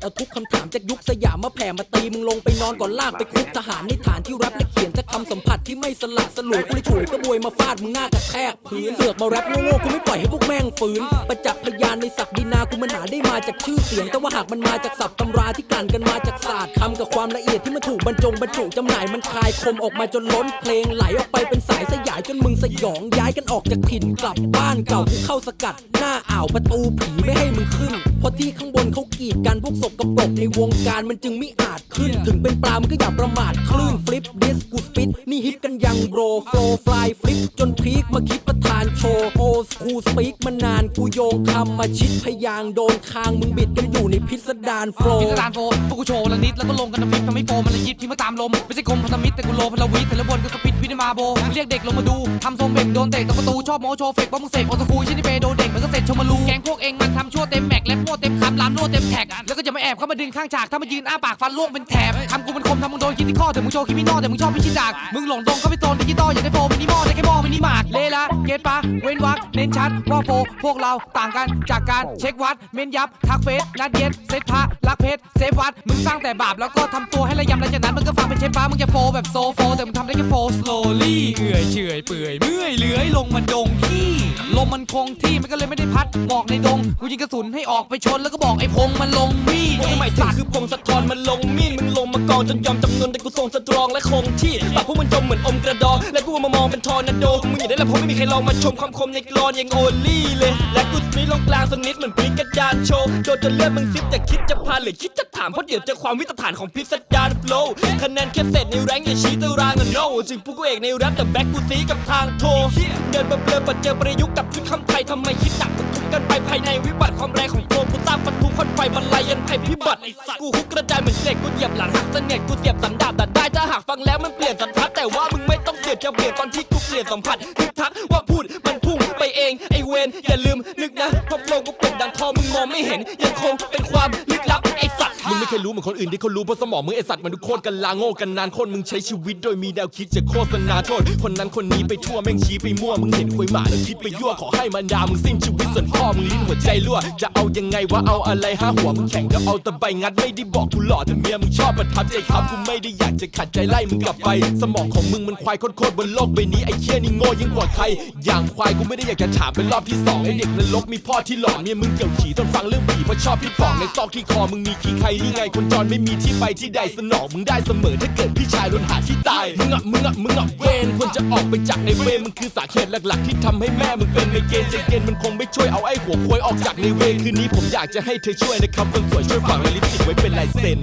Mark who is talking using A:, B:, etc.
A: เอาทุกคำถามจากยุคสยามมาแผ่มาตีมึงลงไปนอนก่อนลากไปคุกทหารในฐานที่รับและเขียนแต่คำสัมผัสที่ไม่สละสลวยกูเลยฉวยกระบวยมาฟาดมึงหน้ากระแทกพื้นเสือกมาแรปโง่ๆกูไม่ปล่อยให้พวกแม่งฝืนประจักษ์พยานในศักดินากูมันหาได้มาจากชื่อเสียงแต่ว่าหากมันมาจากศัพท์ตำราที่กลั่นกันมาจากศาสตร์คำกับความละเอียดที่มันถูกบรรจงบรรจุจำหน่ายมันคลายคมออกมาจนล้นเพลงไหลออกไปเป็นสายสยายจนมึงสยองย้ายกันออกจากถิ่นกลับบ้านเก่าเข้าสกัด หน้าอ่าวประตูผีไม่ให้มึงขึ้นเพราะที่ข้างบนเขากีดกันพวกศพกระปรกในวงการมันจึงไม่อาจขึ้น ถึงเป็นปลามันก็อย่าประมาทคลื่นฟลิปดิสกูสปิดนี่ฮิตกันยังโบรโฟล์ฟลายฟลิปจนพีคมาคิดประธานโชว์โอสคูสปีกมานานกูโยงคำมาชิดพยางโดนคางมึงบิดกันอยู่ในพิสดารโฟล
B: พิสดารโฟนพวกกูโชว์ละนิดแล้วก็ลงกันน้ำพริกทำให้โฟมันละยิบที่มาตามลมไม่ใช่คมพันธมิตรแต่กูโลพลวิทแต่ละบนกูสปิดวินมาโบเรียกเด็กลงมาดูทำทรงเบ่งโดนเตะตรงประตูชอบโมโชเฟกว่ามึงเสกโอสคูชินิเปโดเด็กมันก็เสร็จชมมาลูแกงพวกเองมันทำชั่วเต็มแม็กและพวกเต็ม คำลามโล่เต็มแท็ก แล้วก็จะมาแอบเข้ามาดึงข้างฉาก ถ้ามายืนอ้าปากฟันล่วงเป็นแถบคำกูมันคมทำมึงโดนคิดที่ข้อแต่มึงโชว์คิมิโนแต่มึงชอบพิชิตดากมึงหลงดงก็ไปโซนดิจิตอลอย่าได้โฟมินิมอลได้แค่ กตปะเว้นวักเน้นชัดว่าโฟพวกเราต่างกันจากการเช็ควัด เม้นยับ ทักเฟซนัดเย็ดเซตพระรักเพชรเซฟวัด มึงสร้างแต่บาปแล้วก็ทำตัวให้ระยำแล้วจากนั้นมึงก็ฟังเป็นเชฟฟ้ามึงจะโฟแบบโซโฟแต่มึงทำได้แค่โฟ slowly เอื่อยเฉอยเปื่อยเมื่อยเลื้อยลงมาดงที่ลมมันคงที่มันก็เลยไม่ได้พัดหมอกในดงกูยิงกระสุนให้ออกไปชนแล้วก็บอกไอ้พงมันลงมีด
C: ทำไมถึงคือพงศธรมันลงมีดมึง กองจนยอมจำนนแต่กูทรงสตรองและคงที่ปากพวกมันจมเหมือนอมกระดองและกูมามองเป็นทอร์นาโดมึงอย่าได้ละเพราะไม่มีใครลองมาชมความคมในกรอนอย่างโอลี่เลย และกูมีลงกลางสนิดเหมือนปริกกระดานโชว์โดนจนเลือดมึงซิบแต่คิดจะพาหรือคิดจะถามเพราะเดี๋ยวเจอความวิตฐานของพิสดารโฟล์คะแนนแค่เสร็จในแรงอย่าชี้ตารางอะ no จึงพวกกูเอกในแรปแต่แบ็คกูซีกับทางโทเดินมาเบลอปัดเจอประยุกต์กับชุดคำไทยทำไมคิดหนักมันทุกกันไปภายในวิบัติความแรงของางประตูควันไฟบรรลัยยันภัยพิบัติกูฮุกกระจายเหมือนเหล็กกูเหยียบหลังหักเสน็จกูเสียบสันดาบดัดได้ถ้าหากฟังแล้วมันเปลี่ยนสันทัดแต่ว่ามึงไม่ต้องเสียดจะเปลี่ยนตอนที่กูเปลี่ยนสัมผัสทึกทักว่าพูดมันพุ่งไปเองไอเวนอย่าลืมนึกนะเพราะโฟล์กูเป็นดังทอมึงมองไม่เห็นยังคงเป็น สัตว์
D: มึงไม่รู้เหมือนคนอื่นที่เขารู้เพราะสมองมึงไอสัตว์มันดูโคตรกันลาโง่กันนานคนมึงใช้ชีวิตโดยมีแนวคิดจะโฆษณาโทษ คนนั้นคนนี้ไปทั่วแม่งชี้ไปมั่วมึงเห็นควยหมาแล้วคิดไปยั่วขอให้มันดามึงสิ้นชีวิตส่วนพ่อมึงลิ้นหัวใจรั่วจะเอายังไงวะเอาอะไรห้าหัวมึงแข่งเดี๋ยวเอาตะไบงัดไม่ได้บอกกูหล่อแต่เมียมึงชอบประทับใจครับกูไม่ได้อยากจะขัดใจไล่มึงกลับไป สมองของมึงมันควายโคตรบนโลกใบนี้ไอ้เคี้ยนี่โง่ยิ่งกว่าใครอย่างควายกูไม่ได้อยากจะถามเป็นรอบที่สองไอ้เด็กนรกมีพ่อที่หลอนเมียมึงเกี่ยวขี่ต้นฟังเรื่องผีเพราะชอบพี่ฟองในซอกที่คอมึงมีขี้ใครนี่ไงคนจรไม่มีที่ไปที่ใดสนองมึงได้เสมอถ้าเกิดพี่ชายล้นหาที่ตายมึงอะมึงอะมึงอะเวนควรจะออกไปจากในเวรมึงคือสาเหตุหลักๆ ที่ทำให้แม่มึงเป็นในเกณฑ์ใจเกณฑ์มันคงไม่ช่วยเอาไอ้หัวควยออกจากในเวรคืนนี้ผมอยากจะให้เธอช่วยนะครับคนสวยช่วยฝังลิปสติกไว้เป็นลายเซ็น